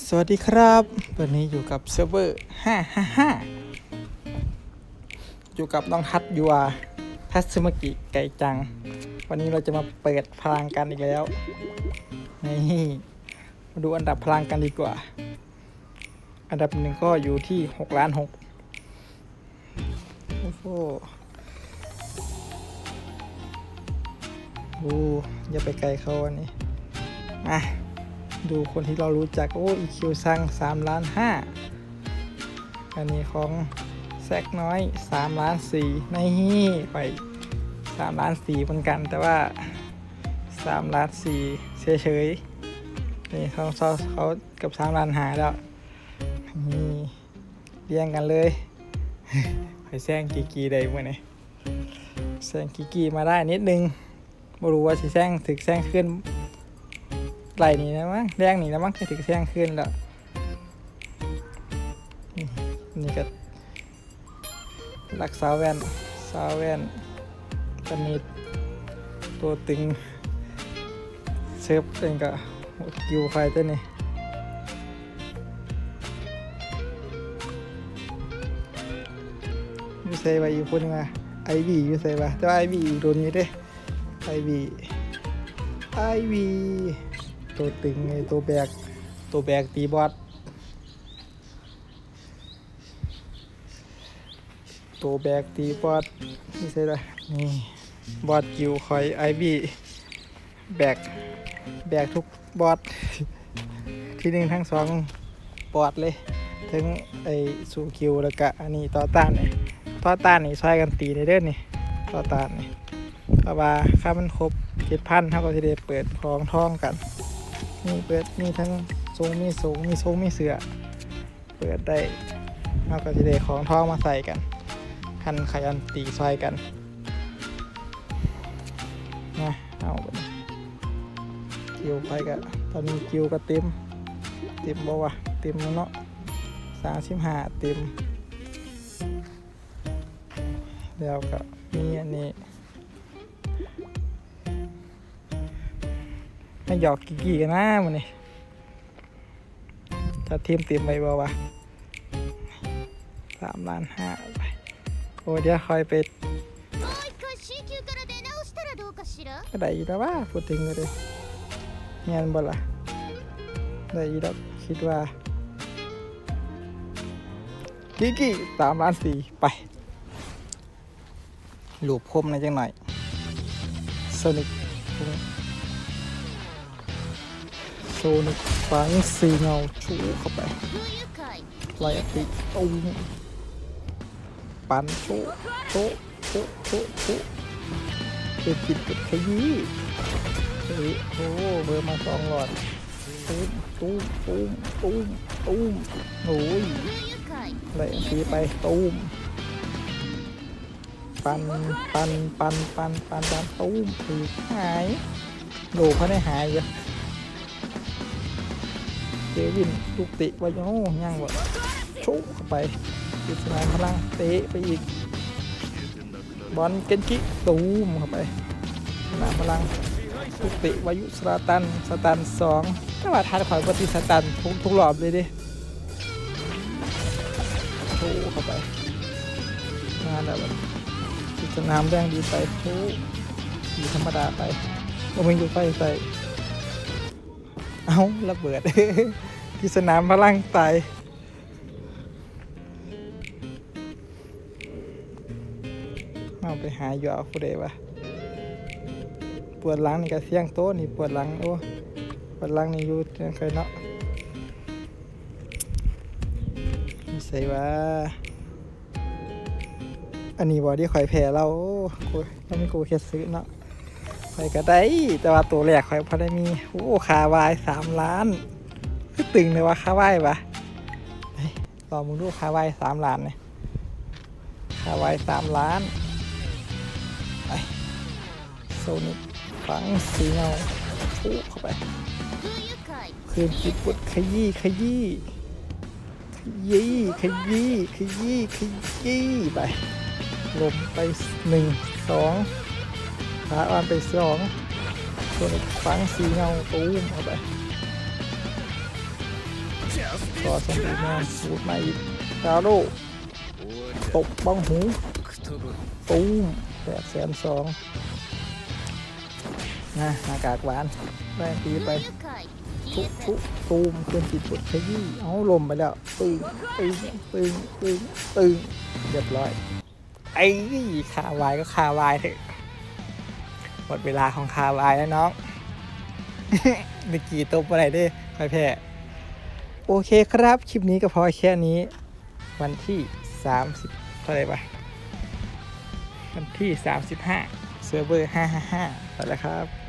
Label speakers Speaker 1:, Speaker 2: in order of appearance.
Speaker 1: สวัสดีครับ วันนี้อยู่กับเซิร์ฟเวอร์555 อยู่กับน้องทัศยูอาทัศซึมกิไก่จัง วันนี้เราจะมาเปิดพลังกันอีกแล้ว นี่มาดูอันดับพลังกันดีกว่า อันดับหนึ่งก็อยู่ที่6ล้าน6โอ้โหโอ้อย่าไปไกลเขาอันนี้มา ดูคนที่เรารู้จัก โอ้อีคิวซัง3ล้าน5อันนี้ของแซกน้อย3ล้าน4นี่ไป3ล้าน4เหมือนกัน แต่ว่า3ล้าน4เฉยๆนี่เขาเขาเขาเกับ3ล้านหาแล้วนี่เรียงกันเลยไปแซงกีกีได้เมื่อนี่แซงกีกีมาได้นิดนึงไม่รู้ว่าสิแซงถึกแซงขึ้น ไหลนี่นะมั้งแรงนี่นะมั้งถึกแซงขึ้นแล้วนี่ก็รักษาแว่นสาวแว่นตอนนี้ตัวตึงเซฟเองก็กิวไฟตัวนี้ยู่ใส่ไว้อยู่คนมาไอวีอยู่ใส่ปะแต่ว่าไอวีโดนอยู่เด้ไอวีไอวี ตัวตึงไงตัวแบก ตัวแบกตีบอสตัวแบกตีบอสนี่ใส่ละนี่บอสกิวคอยไอวีแบก แบกทุกบอสที่หนึ่งทั้งสองบอสเลยถึงไอสูคิวแล้วก็อันนี้ต่อต้านนี่ต่อต้านนี่ช่วยกันตีในเด้อนี่ต่อต้านนี่เพราะว่าค่ามันครบเจ็ดพันเท่ากับที่ได้เปิดคลองท่องกัน มีเปิดมีทั้งทรงมีสูงมีทรงมีเสือ เปิดได้เท่ากับที่ได้ของท่องมาใส่กันคันขยันตีซอยกันนะเอาไปคิวไปก็ตอนนี้คิวก็เต็มเต็มบ่วะเต็มเนาะสามสิบห้าเต็มแล้วก็มีอันนี้ ให้หยอกกี่กี่กันนะมันนี่จะทีมเตรียมไปบ่วะสามล้านห้าไปโอ้เดี๋ยวคอยไปได้อีกแล้วว่าพูดถึงเลยเงียนบ่ละได้อีกแล้วคิดว่ากี่กี่สามล้านสี่ไปหลูบพมในจังหน่อยสนิก โซนฟังซีเงาชูเข้าไปไล่ติดตุ้งปันโชโชโชโชโชเป็นจิตเป็นขยี้เฮ้โอ้เบอร์มาสองหลอดตุ้มตุ้มตุ้มตุ้มตุ้มโอ้ยไล่ตีไปตุ้มปันปันปันปันปันปันตุ้มหายโดเขาได้หายเยอะ เจวินลูกติวายโอ้ย่างวะชุบเข้าไปยุทธนายพลังเตะไปอีก บอลเกนจิตูมเข้าไปสนามพลังลูกติวายุสราตันสตันสองถ้าว่าทานข่อยปฏิสตันทุกทุกรอบเลยดิชว์เข้าไปงานแบบจุดสนามแดงดีไปชว์ดีธรรมดาไปก็ไม่อยู่ไฟใส่ เอาระเบิด ที่สนามพลังตายเอาไปหาอยู่เอาผู้ใดวะปวดหลังนี่ก็เสี่ยงโต๊ะนี่ปวดหลังโอ้ปวดหลังนี่อยู่จังเคยเนาะไม่ใช่ว่า อันนี้บอดี้ข่อยแพ้เราโอ้กูเราไม่กูแค่ซื้อเนาะ ไปก็ได้ แต่ว่าตัวแรกข่อยพอได้มี โอ้คาวายสามล้านคือตึงเลยว่าคาวายปะลองมึงดูคาวายสามล้านเนี่ยคาวายสามล้านไปโซนิฟังสีเงาพุ่เข้าไปคืนจิตปวดขยี้ขยี้ขยี้ขยี้ขยี้ขยี้ไปลงไปหนึ่งสอง ขาอ่อนไปสองส่วนฝังสีเงาตูมเข้าไปก็สมบูรณ์งานสูดมาอีกดาวโลตกบ้องหูตูมแปดแสนสองนะหน้ากากหวานแรงตีไปทุกทุกตูมเคลื่อนจิตบดขยี้เอาลมไปแล้วตึงตึงตึงตึงตึงเรียบร้อยไอ้ขาวายก็ขาวายเถอะ มดเวลาของคาวายแล้วน้องเมื่อกี้ตบอะไรได้ใครแพ้โอเคครับ คลิปนี้ก็พอแค่นี้ วันที่ 30 เท่าไหร่ปะวันที่ 35 เซิร์ฟเวอร์ 555ไปแล้วครับ